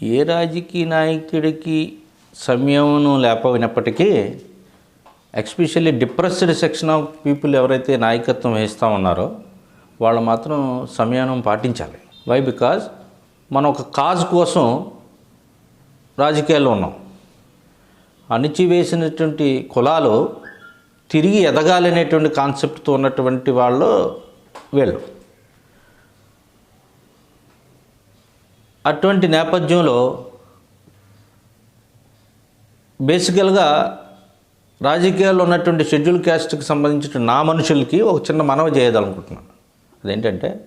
ఏ రాజకీయ నాయకుడికి సంయమనం లేకపోయినప్పటికీ especially depressed section of people ఎవరైతే నాయకత్వం వహిస్తూ ఉన్నారో వాళ్ళు మాత్రం సంయమనం పాటించాలి. వై బికాజ్ మనం ఒక కాజ్ కోసం రాజకీయాల్లో ఉన్నాం. అణిచివేసినటువంటి కులాలు తిరిగి ఎదగాలనేటువంటి కాన్సెప్ట్తో ఉన్నటువంటి వాళ్ళు వీళ్ళు. అటువంటి నేపథ్యంలో బేసికల్గా రాజకీయాల్లో ఉన్నటువంటి షెడ్యూల్ క్యాస్ట్కి సంబంధించిన నా మనుషులకి ఒక చిన్న మనవి చేయదనుకుంటున్నాను అదేంటంటే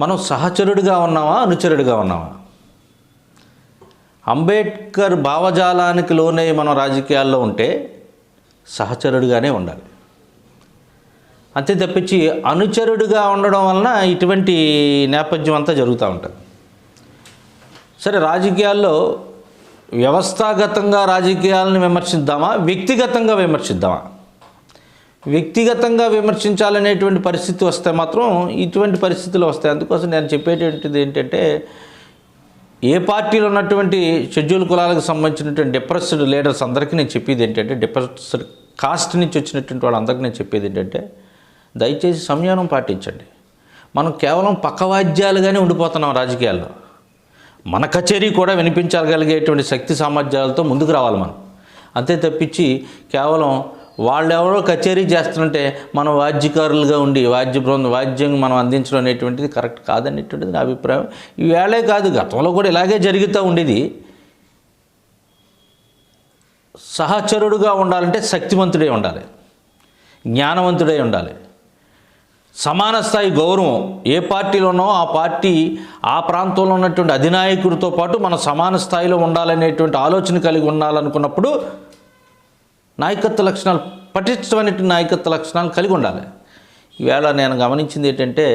మనం సహచరుడిగా ఉన్నామా అనుచరుడిగా ఉన్నామా? అంబేద్కర్ భావజాలానికి లోనే మనం రాజకీయాల్లో ఉంటే సహచరుడిగానే ఉండాలి. అంతే తప్పించి అనుచరుడిగా ఉండడం వలన ఇటువంటి నేపథ్యం అంతా జరుగుతూ ఉంటుంది. సరే రాజకీయాల్లో వ్యవస్థాగతంగా రాజకీయాలను విమర్శిద్దామా? వ్యక్తిగతంగా విమర్శిద్దామా? వ్యక్తిగతంగా విమర్శించాలనేటువంటి పరిస్థితి వస్తే మాత్రం ఇటువంటి పరిస్థితులు వస్తాయి. అందుకోసం నేను చెప్పేటువంటిది ఏంటంటే ఏ పార్టీలో ఉన్నటువంటి షెడ్యూల్ కులాలకు సంబంధించినటువంటి డిప్రెస్డ్ లీడర్స్ అందరికీ నేను చెప్పేది ఏంటంటే డిప్రెస్డ్ కాస్ట్ నుంచి వచ్చినటువంటి వాళ్ళందరికీ నేను చెప్పేది ఏంటంటే దయచేసి సంయమనం పాటించండి. మనం కేవలం పక్కవాద్యాలుగానే ఉండిపోతున్నాం రాజకీయాల్లో. మన కచేరీ కూడా వినిపించగలిగేటువంటి శక్తి సామర్థ్యాలతో ముందుకు రావాలి మనం. అంతే తప్పించి కేవలం వాళ్ళెవరో కచేరీ చేస్తుంటే మనం వాద్యకారులుగా ఉండి వాద్య బృందం వాద్యం మనం అందించడం అనేటువంటిది కరెక్ట్ కాదనేటువంటిది నా అభిప్రాయం. ఈవేళే కాదు గతంలో కూడా ఇలాగే జరుగుతూ ఉండేది. సహచరుడుగా ఉండాలంటే శక్తివంతుడే ఉండాలి. జ్ఞానవంతుడై ఉండాలి. సమాన స్థాయి గౌరవం. ఏ పార్టీలోనో ఆ పార్టీ ఆ ప్రాంతంలో ఉన్నటువంటి అధినాయకుడితో పాటు మనం సమాన స్థాయిలో ఉండాలనేటువంటి ఆలోచన కలిగి ఉండాలనుకున్నప్పుడు నాయకత్వ లక్షణాలు పటిష్టమైనటువంటి నాయకత్వ లక్షణాలు కలిగి ఉండాలి. ఈవేళ నేను గమనించింది ఏంటంటే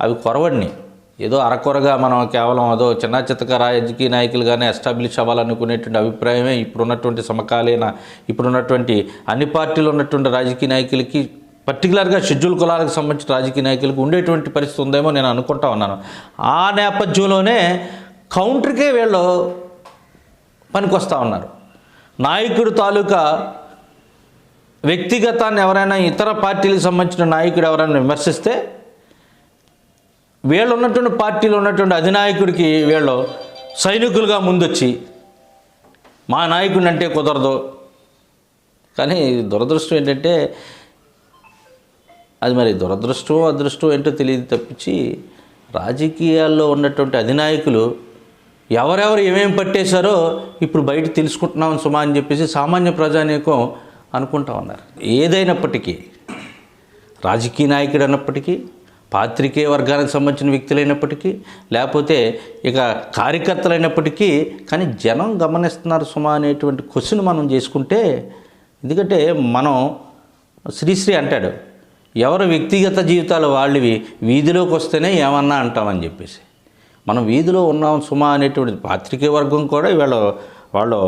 అవి కొరవడిని. ఏదో అరకొరగా మనం కేవలం అదో చిన్న చిత్తక రాజకీయ నాయకులుగానే ఎస్టాబ్లిష్ అవ్వాలనుకునేటువంటి అభిప్రాయమే ఇప్పుడున్నటువంటి సమకాలీన ఇప్పుడున్నటువంటి అన్ని పార్టీలు ఉన్నటువంటి రాజకీయ నాయకులకి పర్టికులర్గా షెడ్యూల్ కులాలకు సంబంధించిన రాజకీయ నాయకులకు ఉండేటువంటి పరిస్థితి ఉందేమో నేను అనుకుంటా ఉన్నాను. ఆ నేపథ్యంలోనే కౌంటర్కే వీళ్ళు పనికొస్తూ ఉన్నారు. నాయకుడు తాలూకా వ్యక్తిగతాన్ని ఎవరైనా ఇతర పార్టీలకు సంబంధించిన నాయకుడు ఎవరైనా విమర్శిస్తే వీళ్ళు ఉన్నటువంటి పార్టీలో ఉన్నటువంటి అధినాయకుడికి వీళ్ళు సైనికులుగా ముందొచ్చి మా నాయకుడిని అంటే కుదరదు. కానీ దురదృష్టం ఏంటంటే అది మరి దురదృష్టం అదృష్టం ఏంటో తెలియదు తప్పించి రాజకీయాల్లో ఉన్నటువంటి అధినాయకులు ఎవరెవరు ఏమేమి పట్టేశారో ఇప్పుడు బయట తెలుసుకుంటున్నాం సుమా అని చెప్పేసి సామాన్య ప్రజానీకం అనుకుంటా ఉన్నారు. ఏదైనప్పటికీ రాజకీయ నాయకుడు అన్నప్పటికీ పాత్రికేయ వర్గానికి సంబంధించిన వ్యక్తులైనప్పటికీ లేకపోతే ఇక కార్యకర్తలైనప్పటికీ కానీ జనం గమనిస్తున్నారు సుమా అనేటువంటి క్వశ్చన్ మనం చేసుకుంటే ఎందుకంటే మనం శ్రీశ్రీ అంటాడు ఎవరు వ్యక్తిగత జీవితాలు వాళ్ళవి వీధిలోకి వస్తేనే ఏమన్నా అంటామని చెప్పేసి. మనం వీధిలో ఉన్నాం సుమా అనేటువంటి పాత్రికే వర్గం కూడా వీళ్ళు వాళ్ళు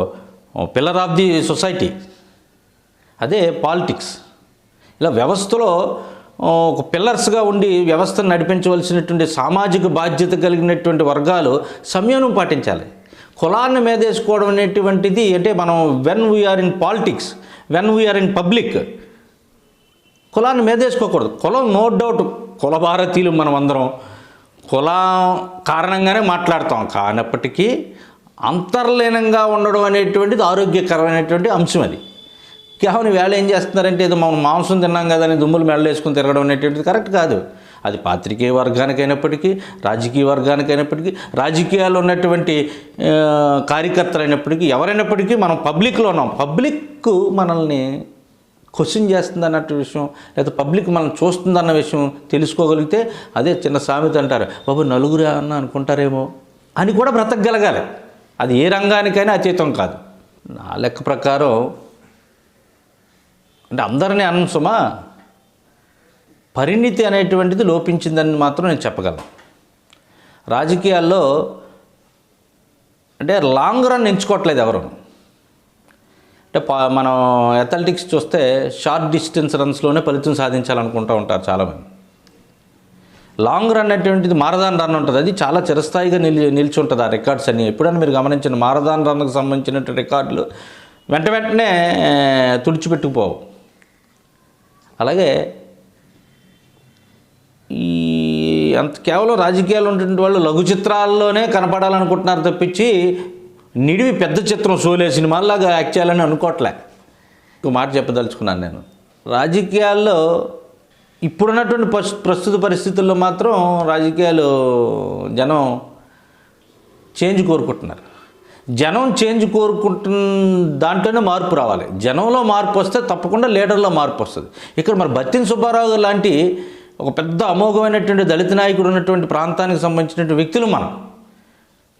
పిల్లర్ ఆఫ్ ది సొసైటీ. అదే పాలిటిక్స్. ఇలా వ్యవస్థలో ఒక పిల్లర్స్గా ఉండి వ్యవస్థను నడిపించవలసినటువంటి సామాజిక బాధ్యత కలిగినటువంటి వర్గాలు సంయమనం పాటించాలి. కులాన్ని మీదేసుకోవడం అనేటువంటిది అంటే మనం when we're in politics when we're in public కులాన్ని మీదేసుకోకూడదు కులం నో డౌట్ కుల భారతీయులు మనం అందరం కులం కారణంగానే మాట్లాడతాం. కానప్పటికీ అంతర్లీనంగా ఉండడం అనేటువంటిది ఆరోగ్యకరమైనటువంటి అంశం అది. కేవలం వేళ ఏం చేస్తున్నారంటే ఏదో మనం మాంసం తిన్నాం కదా అని దుమ్ములు మెడలేసుకుని తిరగడం అనేటువంటిది కరెక్ట్ కాదు. అది పాత్రికేయ వర్గానికైనప్పటికీ రాజకీయ వర్గానికైనప్పటికీ రాజకీయాల్లో ఉన్నటువంటి కార్యకర్తలైనప్పటికీ ఎవరైనప్పటికీ మనం పబ్లిక్లో ఉన్నాం. పబ్లిక్ మనల్ని క్వశ్చన్ చేస్తుంది అన్నట్టు విషయం లేదా పబ్లిక్ మనం చూస్తుందన్న విషయం తెలుసుకోగలిగితే అదే చిన్న సామెత అంటారు. బాబు నలుగురు అన్న అనుకుంటారేమో? అని కూడా బ్రతకగలగాలి. అది ఏ రంగానికైనా అచేతం కాదు. నా లెక్క ప్రకారం అంటే అందరినీ అనంసమా? పరిణితి అనేటువంటిది లోపించిందని మాత్రం నేను చెప్పగలను. రాజకీయాల్లో అంటే లాంగ్ రన్ ఎంచుకోవట్లేదు ఎవరు. అంటే మనం అథ్లెటిక్స్ చూస్తే షార్ట్ డిస్టెన్స్ రన్స్లోనే ఫలితం సాధించాలనుకుంటూ ఉంటారు చాలామంది. లాంగ్ రన్ అనేటువంటిది మారదాన్ రన్ ఉంటుంది. అది చాలా చిరస్థాయిగా నిలి నిలిచి ఉంటుంది ఆ రికార్డ్స్ అన్ని. ఎప్పుడైనా మీరు గమనించిన మారదాన్ రన్కి సంబంధించిన రికార్డులు వెంట వెంటనే తుడిచిపెట్టుకుపోవు. అలాగే ఈ అంత కేవలం రాజకీయాలు ఉన్నటువంటి వాళ్ళు లఘు చిత్రాల్లోనే కనపడాలనుకుంటున్నారు తప్పించి నిడివి పెద్ద చిత్రం సోలే సినిమాల్లాగా యాక్ట్ చేయాలని అనుకోవట్లే ఒక మాట చెప్పదలుచుకున్నాను నేను. రాజకీయాల్లో ఇప్పుడున్నటువంటి ప్రస్తుత పరిస్థితుల్లో మాత్రం రాజకీయాలు జనం చేంజ్ కోరుకుంటున్నారు. జనం చేంజ్ కోరుకుంటున్న దాంట్లోనే మార్పు రావాలి. జనంలో మార్పు వస్తే తప్పకుండా లీడర్లో మార్పు వస్తుంది. ఇక్కడ మరి బత్తిన సుబ్బారావు లాంటి ఒక పెద్ద అమోఘమైనటువంటి దళిత నాయకుడు ఉన్నటువంటి ప్రాంతానికి సంబంధించినటువంటి వ్యక్తులు మనం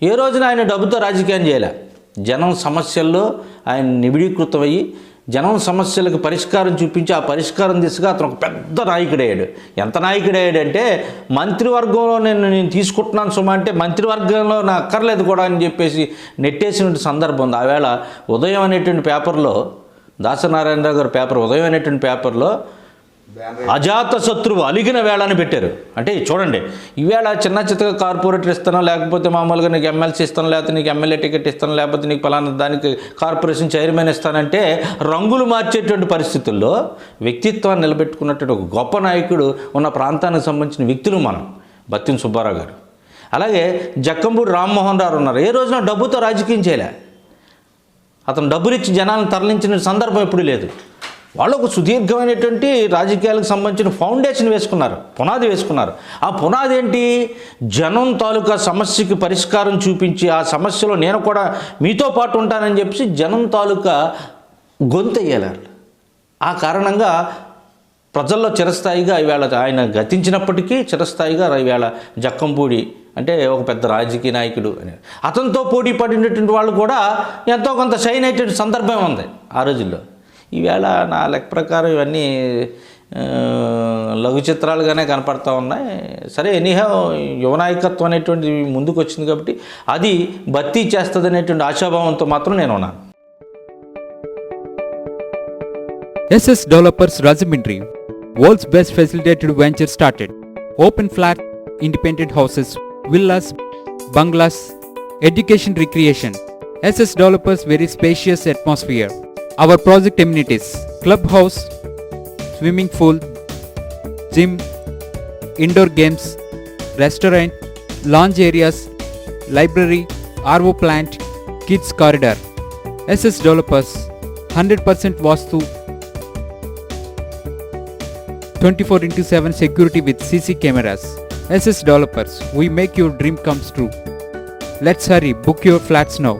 ఏ రోజున ఆయన డబ్బుతో రాజకీయం చేయలే? జనం సమస్యల్లో ఆయన నిబిడీకృతమయ్యి జనం సమస్యలకు పరిష్కారం చూపించి ఆ పరిష్కారం దిశగా అతను ఒక పెద్ద నాయకుడయ్యాడు. ఎంత నాయకుడయ్యాడు అంటే మంత్రివర్గంలో నేను నేను తీసుకుంటున్నాను సుమా అంటే మంత్రివర్గంలో నా అక్కర్లేదు కూడా అని చెప్పేసి నెట్టేసిన సందర్భం ఉంది. ఆవేళ ఉదయం అనేటువంటి పేపర్లో దాసనారాయణరావు గారి పేపర్ ఉదయం అనేటువంటి పేపర్లో అజాత శత్రువు అలిగిన వేళ అని పెట్టారు. అంటే చూడండి ఈవేళ చిన్న చిత్తగా కార్పొరేటర్ ఇస్తాను లేకపోతే మామూలుగా నీకు ఎమ్మెల్సీ ఇస్తాను లేకపోతే నీకు ఎమ్మెల్యే టికెట్ ఇస్తాను లేకపోతే నీకు పలానా దానికి కార్పొరేషన్ చైర్మన్ ఇస్తానంటే రంగులు మార్చేటువంటి పరిస్థితుల్లో వ్యక్తిత్వాన్ని నిలబెట్టుకున్నటువంటి ఒక గొప్ప నాయకుడు ఉన్న ప్రాంతానికి సంబంధించిన వ్యక్తులు మనం బత్తిన సుబ్బారావు గారు. అలాగే జక్కంపూడి రామ్మోహన్ రావు ఉన్నారు. ఏ రోజున డబ్బుతో రాజకీయం చేయలే. అతను డబ్బులిచ్చి జనాలను తరలించిన సందర్భం ఎప్పుడూ లేదు. వాళ్ళు ఒక సుదీర్ఘమైనటువంటి రాజకీయాలకు సంబంధించిన ఫౌండేషన్ వేసుకున్నారు పునాది వేసుకున్నారు. ఆ పునాది ఏంటి? జనం తాలూకా సమస్యకి పరిష్కారం చూపించి ఆ సమస్యలో నేను కూడా మీతో పాటు ఉంటానని చెప్పి జనం తాలూకా గొంతెయ్యాలి ఆ కారణంగా ప్రజల్లో చిరస్థాయిగా ఈవేళ ఆయన గతించినప్పటికీ చిరస్థాయిగా ఈవేళ జక్కంపూడి అంటే ఒక పెద్ద రాజకీయ నాయకుడు అని. అతనితో పోటీ పడినటువంటి వాళ్ళు కూడా ఎంతో కొంత షైన్ అయ్యేటువంటి సందర్భం ఉంది ఆ రోజుల్లో. ఈవేళ నా లెక్క ప్రకారం ఇవన్నీ లఘు చిత్రాలుగానే కనపడుతూ ఉన్నాయి. సరే ఎనీహో యువనాయకత్వం అనేటువంటి ముందుకు వచ్చింది కాబట్టి అది భర్తీ చేస్తుంది అనేటువంటి ఆశాభావంతో మాత్రం నేను ఉన్నాను SS developers Rajahmundry world's best facilitated venture started. Open flat independent houses villas bungalows education recreation. SS developers very spacious atmosphere. Our project amenities, clubhouse, swimming pool, gym, indoor games, restaurant, lounge areas, library, RO plant, kids corridor. SS Developers, 100% Vastu 24 into 7 security with CC cameras. SS Developers, we make your dream comes true. Let's hurry, book your flats now.